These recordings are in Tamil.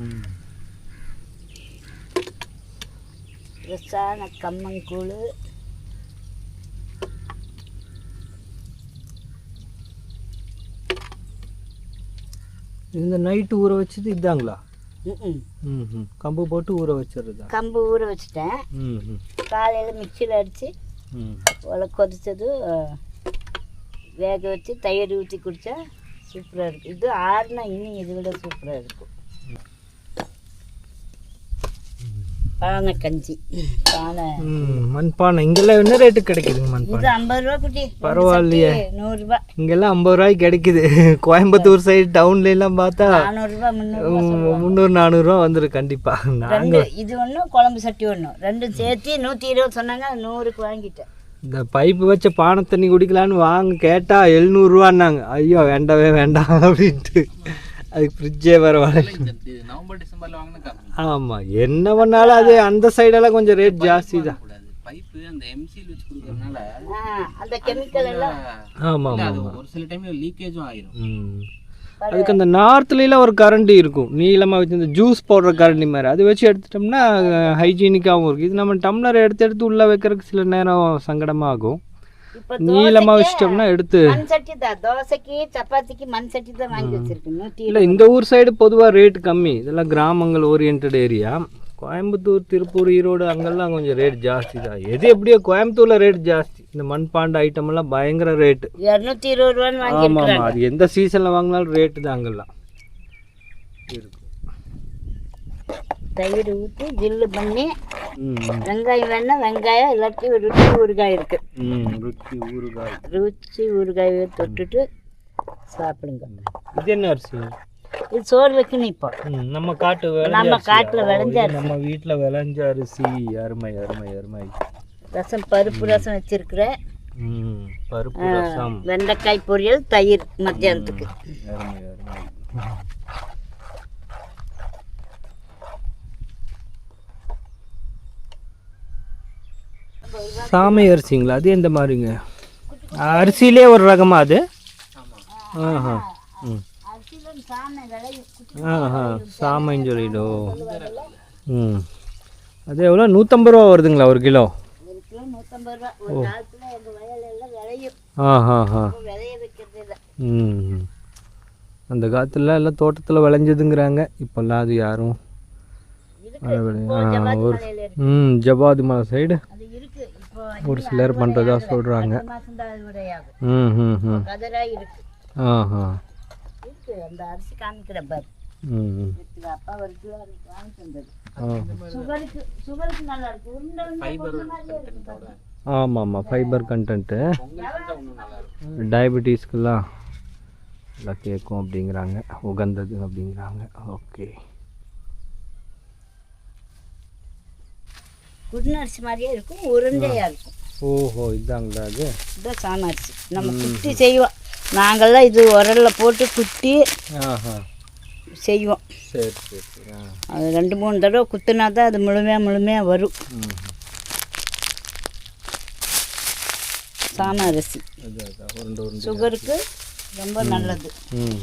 ம். ஃப்ரெஷ்ஷான கம்மங்கூழ் இந்த நைட்டு ஊற வச்சது இதாங்களா? கம்பு போட்டு ஊற வச்சிருதா கம்பு ஊற வச்சுட்டேன். ம் ம் காலையில் மிக்சியில் அடித்து ம் உலை கொதிச்சது வேக வச்சு தயிர் ஊற்றி குடித்தா சூப்பராக இருக்கும் இது ஆறுனா இன்னும் இதை விட சூப்பராக இருக்கும் பானை கஞ்சி. பானை. மண்பானை. இங்கெல்லாம் என்ன ரேட்டு கிடைக்குதுங்க இது மண்பானை ஐம்பது ரூபா குட்டி. பரவாயில்லையே. நூறுரூபா. இங்கெல்லாம் ஐம்பது ரூபாய்க்கு கிடைக்குது. கோயம்புத்தூர் சைடு டவுன்ல எல்லாம் பார்த்தா ம், முந்நூறு நானூறுரூவா வந்துடும் கண்டிப்பா. ரெண்டு நாங்கள் இது ஒன்று குழம்பு சட்டி ஒன்று ரெண்டும் சேர்த்து நூற்றி இருபது சொன்னாங்க நூறுக்கு வாங்கிட்டேன். இந்த பைப்பு வச்ச பானை தண்ணி குடிக்கலான்னு வாங்க கேட்டா எழுநூறுவான்னாங்க. ஐயோ வேண்டவே வேண்டாம் அப்படின்ட்டு. அதுக்கு ஃப்ரிட்ஜே வேற வர நவம்பர் டிசம்பர்ல வாங்கின ஆமா என்ன பண்ணாலும் அது அந்த சைடெல்லாம் கொஞ்சம் ரேட் ஜாஸ்தி தான். பைப்பு அந்த எம்சியில் வச்சு கொடுக்கறதுனால அந்த கெமிக்கல் எல்லாம். ஒரு சில டைம்ல லீக்கேஜும் ஆயிரும். அதுக்கு அந்த நார்த்லாம் ஒரு கரண்டி இருக்கும். நீளமாக வச்சு இந்த ஜூஸ் போடுற கரண்டி மாதிரி. அது வச்சு எடுத்துட்டோம்னா ஹைஜீனிக்காகவும் இருக்கும். இது நம்ம டம்ளர் எடுத்து எடுத்து உள்ளே வைக்கிறதுக்கு சில நேரம் சங்கடமாக ஆகும் நீளமாக வச்சிட்டோம்னா எடுத்து தோசைக்கு சப்பாத்திக்கு மண் சட்டி தான் வாங்கி வச்சிருக்கு நூற்றி இல்லை இந்த ஊர் சைடு பொதுவாக ரேட் கம்மி. இதெல்லாம் கிராமங்கள் ஓரியன்ட் ஏரியா கோயம்புத்தூர் திருப்பூர் ஈரோடு அங்கெல்லாம் கொஞ்சம் ரேட் ஜாஸ்தி தான். எது எப்படியோ கோயம்புத்தூரில் ரேட் ஜாஸ்தி. இந்த மண்பாண்ட ஐட்டம் எல்லாம் பயங்கர ரேட்டு இரநூத்தி இருபது ரூபான்னு ஆமாம் ஆமாம் அது எந்த சீசனில் வாங்கினாலும் ரேட்டு தான் அங்கெல்லாம். இருக்கும் தயிர் ஊற்றி ஜில்லு பண்ணி. வெங்காயம் வேணா வெங்காயம் இல்லாட்டி ருச்சி ஊறுகாய் இருக்கு. ருச்சி ஊறுகாய். ருச்சி ஊறுகாயை தொட்டுட்டு சாப்பிடுங்க. இது என்ன அரிசி? இது சோறு வைக்கணும் இப்போ நம்ம காட்டு நம்ம? காட்டுல விளைஞ்ச. நம்ம வீட்டில் விளைஞ்ச அரிசி. அருமை அருமை அருமை. ரசம் பருப்பு ரசம் வச்சிருக்கிறேன். பருப்பு ரசம். வெண்டைக்காய் பொரியல் தயிர் மத்தியானத்துக்கு. அருமை அருமை. சாமை அரிசிங்களா? அது எந்த மாதிரிங்க? அரிசியிலே ஒரு ரகமா அது? ஆஹா. ம். சாமைன்னு சொல்லிடும் ம். அது எவ்வளோ? நூற்றம்பது ரூபா வருதுங்களா ஒரு கிலோ? ஹா வைக்கிறது இல்லை ம். அந்த காலத்துல எல்லாம் தோட்டத்தில் விளைஞ்சதுங்கிறாங்க. இப்போல்லாம் அது யாரும் ஆ, ஒரு ம் ஜபாதி மலை சைடு ஒரு சிலர் பண்ணுறதா சொல்கிறாங்க ம் ம் ம். ஆஹா. இருக்கு. அந்த அரிசி காமிக்கிற பாரு அப்பா ஒரு கிலோ அன்னைக்கு வாங்கிட்டு வந்தது சுகருக்கு சுகருக்கு நல்லா இருக்கு. உருண்டை உருண்டை. ஆமாம் ஆமாம் ஃபைபர் கண்டென்ட்டு டயபெட்டிஸ்க்கெல்லாம் எல்லாம் கேட்கும் அப்படிங்கிறாங்க. உகந்தது அப்படிங்கிறாங்க. ஓகே. குடின அரிசி மாதிரியே இருக்கும். உருண்டையா இருக்கும். ஓஹோ இதாங்களா அது? சாம அரிசி. நம்ம குட்டி செய்வோம். நாங்கள்லாம் இது உரல்ல போட்டு ஆஹா. செய்வோம். சரி சரி அது ரெண்டு மூணு தடவை குத்துனா தான் அது முழுமையாக முழுமையாக வரும். சாம அரிசி. சுகருக்கு ரொம்ப நல்லது.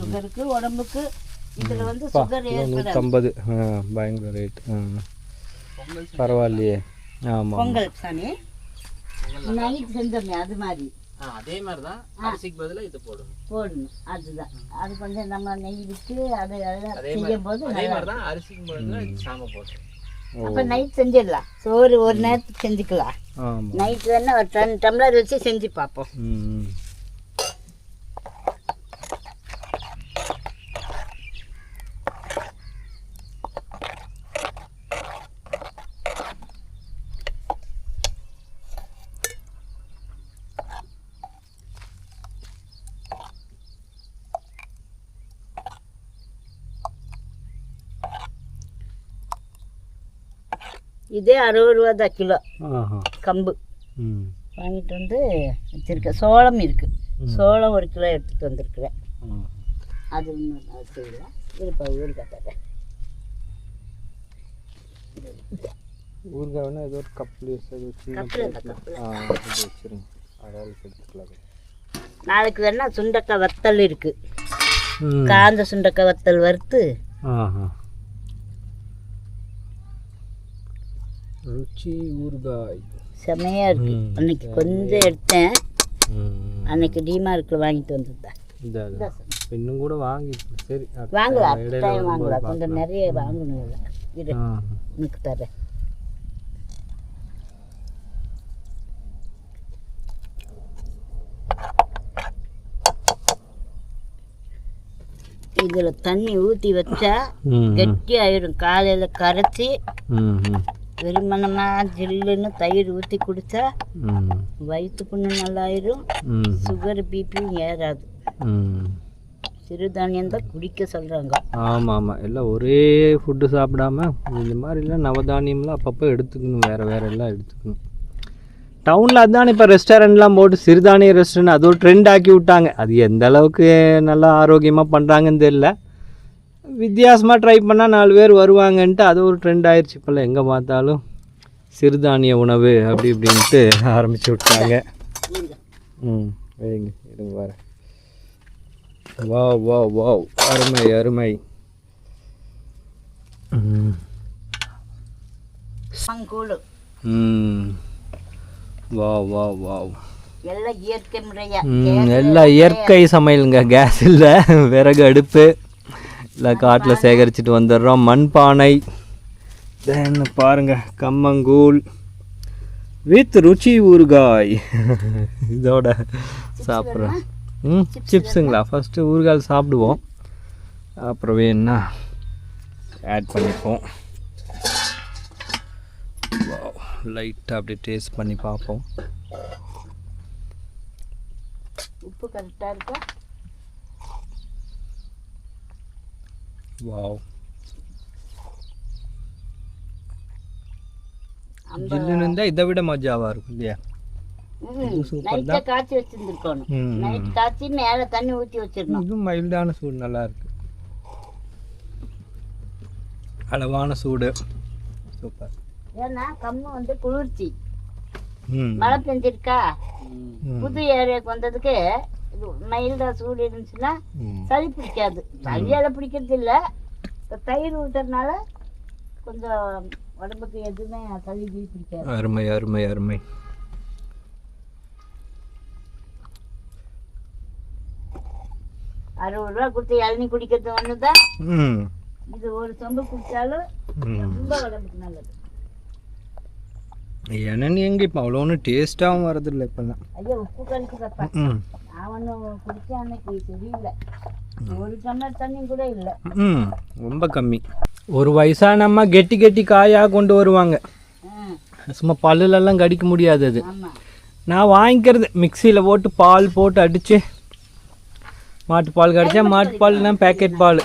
சுகருக்கு உடம்புக்கு இதில் வந்து சுகர் நூற்றம்பது பயங்கர ரேட் பரவாயில்லையே. ஆமாம் பொங்கல் சாமி. நைட் செஞ்சோமே அது மாதிரி. அதே மாதிரி தான் அரிசிக்கு பதிலா இது போடணும். போடணும். அதுதான். அது கொஞ்சம் நம்ம நெய் விட்டு அதை செய்யும் போது அதே மாதிரி தான் அரிசிக்கு பதிலா இது சாம போடணும். அப்போ நைட் செஞ்சிடலாம். சோறு ஒரு நேரத்துக்கு செஞ்சுக்கலாம். நைட் வேணா ஒரு டம்ளர் வச்சு செஞ்சு பார்ப்போம். இதே அறுபது ரூபா தான் கிலோ. கம்பு. வாங்கிட்டு வந்து வச்சுருக்கேன். சோளம் இருக்குது சோளம் ஒரு கிலோ எடுத்துகிட்டு வந்திருக்கிறேன். அது இன்னும் நான் செய்யல. இருப்பா ஊருக்கு தரேன் ஊறுகாய் வேணா ஏதோ ஒரு கப்பில் வச்சிருங்க. எடுத்துக்கலாம். நாளைக்கு வேணா சுண்டக்காய் வத்தல் இருக்குது ம். காஞ்ச சுண்டக்காய் வத்தல் வறுத்து ருச்சி ஊறுகாய் செமையாக இருக்கு. அன்னைக்கு கொஞ்சம் எடுத்தேன். அன்னைக்கு டிமார்க்கில் வாங்கிட்டு வந்திருந்தேன். இன்னும் கூட வாங்கி சரி வாங்கலாம் வரும்போது வாங்கலாம் கொஞ்சம். நிறைய வாங்கணும் இரு. உனக்கு தரேன் இதில் தண்ணி ஊற்றி வச்சா. கெட்டி ஆயிடும் காலையில் கரைச்சி ம், ம். வெறுமனமாக ஜில்லுன்னு தயிர் ஊற்றி குடித்தா. வயிற்று புண்ணு நல்லாயிரும். சுகர் பிபியும் ஏறாது. சிறுதானியம் தான் குடிக்க சொல்கிறாங்க ஆமாம் ஆமாம் எல்லாம் ஒரே ஃபுட்டு சாப்பிடாம இந்த மாதிரிலாம் நவதானியம்லாம் அப்பப்போ எடுத்துக்கணும் வேறு வேறு எல்லாம் எடுத்துக்கணும் டவுனில் அதான் இப்போ ரெஸ்டாரண்ட்லாம் போட்டு சிறுதானிய ரெஸ்டாரண்ட் அது ஒரு ட்ரெண்ட் ஆக்கி விட்டாங்க அது எந்த அளவுக்கு நல்லா ஆரோக்கியமாக பண்ணுறாங்கன்னு தெரியல வித்தியாசமாக ட்ரை பண்ணால் நாலு பேர் வருவாங்கன்ட்டு அது ஒரு ட்ரெண்ட் ஆயிடுச்சு இப்போல்லாம் எங்கே பார்த்தாலும் சிறுதானிய உணவு அப்படி இப்படின்ட்டு ஆரம்பிச்சு விட்டாங்க. ம் வைங்க இருங்க வரேன் வா வா வா அருமை அருமை. ம் வா வா வா எல்லாம் இயற்கை சமையலுங்க கேஸ் இல்லை விறகு அடுப்பு. எல்லாம் காட்டில் சேகரிச்சுட்டு வந்துடுறோம். மண்பானை. தென் பாருங்க கம்மங்கூழ். வித் ருச்சி ஊறுகாய். இதோட சாப்பிட்றோம். ம் சிப்ஸுங்களா ஃபஸ்ட்டு ஊறுகாய் சாப்பிடுவோம். அப்புறம் வேணா ஆட் பண்ணிப்போம். லைட்டாக அப்படி டேஸ்ட் பண்ணி பார்ப்போம். உப்பு கரெக்டாக இருக்கா? வாவ் ஜில்லுன்னு இருந்தால் இதை விட மஜாவாக இருக்கும் இல்லையா? நைட்டை காய்ச்சி வச்சிருந்துருக்கணும். நைட் காய்ச்சி மேலே தண்ணி ஊற்றி வச்சிடணும். இதுவும் மைல்டான சூடு நல்லா இருக்கு அளவான சூடு. சூப்பர் ஏன்னா கம்மு வந்து குளிர்ச்சி. மழை பெஞ்சிருக்கா. புது ஏரியாவுக்கு வந்ததுக்கு இது மைல்டா சூடு இருந்துச்சுன்னா. சளி பிடிக்காது. சளியால பிடிக்கிறது இல்லை. இப்போ தயிர் ஊற்றுறதுனால கொஞ்சம் உடம்புக்கு எதுவுமே சளி பிடிக்காது. அருமை அருமை அருமை. அறுபது ரூபா கொடுத்து இளநீ குடிக்கிறது ஒன்று தான் இது ஒரு சொம்பு குடித்தாலும் ரொம்ப உடம்புக்கு நல்லது. என்னன்னு எங்கே இப்போ அவ்வளோ ஒன்றும் டேஸ்ட்டாகவும் வரதில்லை இப்போல்லாம். ஐயா உப்பு கழிச்சு வைப்பேன் ம் நான் ஒன்று குடிச்ச அன்னைக்கு சரியில்லை ஒரு டம்ளர் தண்ணி கூட இல்லை. ம் ரொம்ப கம்மி. ஒரு வயசானம்மா கெட்டி கெட்டி காயாக கொண்டு வருவாங்க. ம் சும்மா பல்லுலெல்லாம் கடிக்க முடியாது அது. நான் வாங்கிக்கிறது மிக்சியில் போட்டு பால் போட்டு அடித்து மாட்டுப்பால் கடிச்சா மாட்டுப்பால் இல்லைனா பேக்கெட் பால்.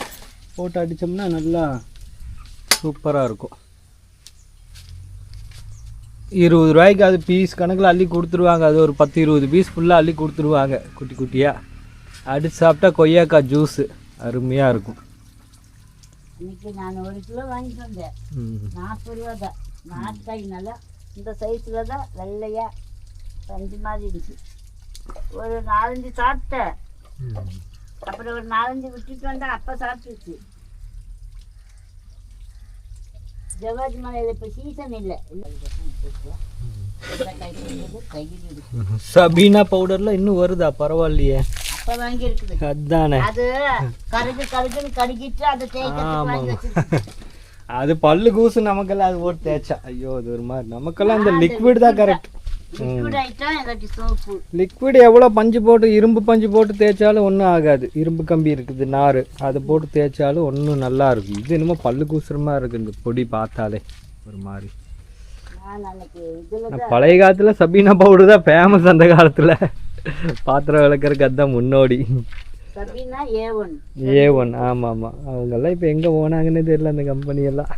போட்டு அடித்தோம்னா நல்லா சூப்பராக இருக்கும். இருபது ரூபாய்க்கு அது பீஸ் கணக்கில் அள்ளி கொடுத்துருவாங்க. அது ஒரு பத்து இருபது பீஸ் ஃபுல்லாக அள்ளி கொடுத்துருவாங்க. குட்டி குட்டியாக அடித்து சாப்பிட்டா கொய்யாக்காய் ஜூஸு அருமையாக இருக்கும். இன்னைக்கு நான் ஒரு கிலோ வாங்கிட்டு வந்தேன். நாற்பது ரூபா தான். நாட்டுக்காய் நல்லா இந்த சைஸில் தான் வெள்ளையா பஞ்சு மாதிரி இருந்துச்சு. ஒரு நாலஞ்சு சாப்பிட்டேன். அப்புறம் ஒரு நாலஞ்சு விட்டுட்டு வந்தேன். அப்போ சாப்பிட்டுச்சு. ஜவாஜ் மலையில் இப்போ சீசன் இல்லை சபீனா பவுடர்லாம் இன்னும் வருதா? பரவாயில்லையே. அப்போ வாங்கி இருக்குது அதானே. அது கருகு கருகுன்னு கருகிட்டு அதை வச்சிருக்கு அது பல்லு கூசு நமக்கெல்லாம் அது போட்டு தேய்ச்சா. ஐயோ அது ஒரு மாதிரி. நமக்கெல்லாம் இந்த லிக்விட் தான் கரெக்ட் லிக்விட் எவ்வளோ பஞ்சு போட்டு இரும்பு பஞ்சு போட்டு தேய்ச்சாலும் ஒன்றும் ஆகாது. இரும்பு கம்பி இருக்குது நார் அதை போட்டு தேய்ச்சாலும் ஒன்றும் நல்லா இருக்கும். இது என்னமோ பல்லு கூசுற மாதிரி இருக்கு இந்த பொடி பார்த்தாலே. ஒரு மாதிரி. பழைய காலத்தில் சபீனா பவுடர் தான் ஃபேமஸ் அந்த காலத்தில். பாத்திரம் விளக்கறதுக்கு அதுதான் முன்னோடி. ஏ ஒன் ஆமாம் ஆமாம். அவங்கெல்லாம் இப்போ எங்கே போனாங்கன்னு தெரியல அந்த கம்பெனியெல்லாம்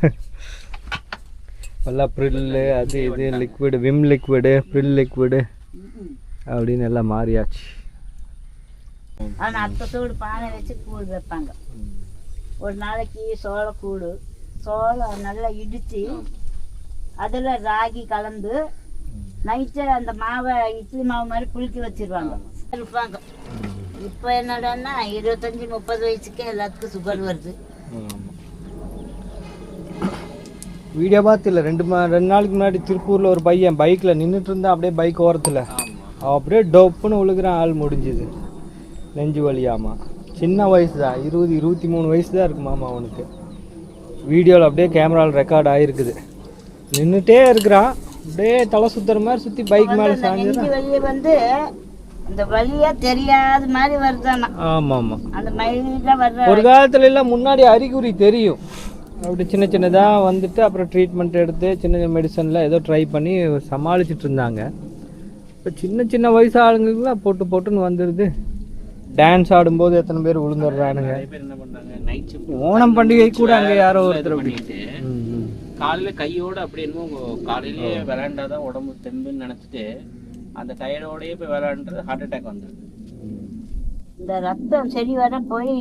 எல்லாம் ப்ரில்லு அது இது liquid Vim liquid Pril liquid அப்படின்னு எல்லாம் மாறியாச்சு. ஆனால் அப்போ சூடு பானை வச்சு கூழ் வைப்பாங்க. ஒரு நாளைக்கு சோளக்கூடு சோளம் நல்லா இடித்து அதில் ராகி கலந்து நைட்டு அந்த மாவை இட்லி மாவு மாதிரி புளிக்க வச்சிருவாங்க. இருப்பாங்க இப்போ என்னடான்னா இருபத்தஞ்சி முப்பது வயசுக்கே எல்லாத்துக்கும் சுகர் வருது. வீடியோ பார்த்து இல்லை ரெண்டு ரெண்டு நாளைக்கு முன்னாடி திருப்பூரில் ஒரு பையன் பைக்கில் நின்றுட்டு இருந்தான் அப்படியே பைக் ஓரத்தில். அப்படியே டொப்புன்னு விழுகிறான் ஆள் முடிஞ்சுது. நெஞ்சு வலியாமா. சின்ன வயசு தான் இருபது இருபத்தி மூணு வயசு தான் இருக்குமாமா அவனுக்கு. வீடியோவில் அப்படியே கேமராவில் ரெக்கார்ட் ஆகிருக்குது நின்றுட்டே இருக்கிறான் அப்படியே தலை சுத்துற மாதிரி சுற்றி பைக் மேலே வலி வந்து அந்த வலியே தெரியாத மாதிரி வருதானா ஆமாம். ஆமாம் அந்த ஒரு காலத்துல எல்லாம் முன்னாடி அறிகுறி தெரியும். அப்படி சின்ன சின்னதாக வந்துட்டு அப்புறம் ட்ரீட்மெண்ட் எடுத்து சின்ன சின்ன மெடிசனில் ஏதோ ட்ரை பண்ணி சமாளிச்சிட்டு இருந்தாங்க. இப்போ சின்ன சின்ன வயசு ஆளுங்களுக்குலாம் போட்டு போட்டுன்னு வந்துடுது டான்ஸ் ஆடும்போது எத்தனை பேர் விழுந்துடுறானுங்க. நிறைய பேர் என்ன பண்றாங்க நைட் ஷிஃப்ட் ஓணம் பண்டிகை கூட அங்கே யாரோ ஒருத்தர் பண்ணிட்டு. காலையில கையோட அப்படி என்னமோ காலையிலேயே விளையாண்டாதான் உடம்பு தெம்புன்னு நினைச்சிட்டு அந்த டயர்டோடயே போய் விளையாண்டுறது ஹார்ட் அட்டாக் வந்துடுது இந்த ரத்தம் சரி வர போய்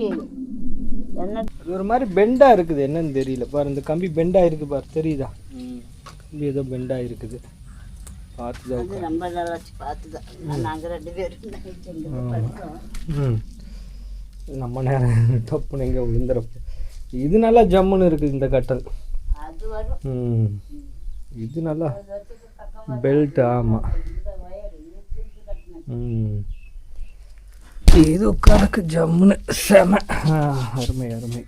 என்ன? ஒரு மாதிரி பெண்டாக இருக்குது. என்னன்னு தெரியல. பாரு இந்த கம்பி பெண்டாக இருக்கு பாரு. தெரியுதா? கம்பி ஏதோ பெண்டாக இருக்குது. பார்த்து தான் ரொம்ப நாள் வச்சு பார்த்துதான். நாங்கள் ரெண்டு பேரும் நம்ம நேரம் டப்புன்னு எங்கே விழுந்துறப்போ இது நல்லா ஜம்முன்னு இருக்குது இந்த கட்டல். ம். இது நல்லா பெல்ட் ஆமாம் ம். ஏது உட்காருக்கு ஜம்முன்னு செம அருமை அருமை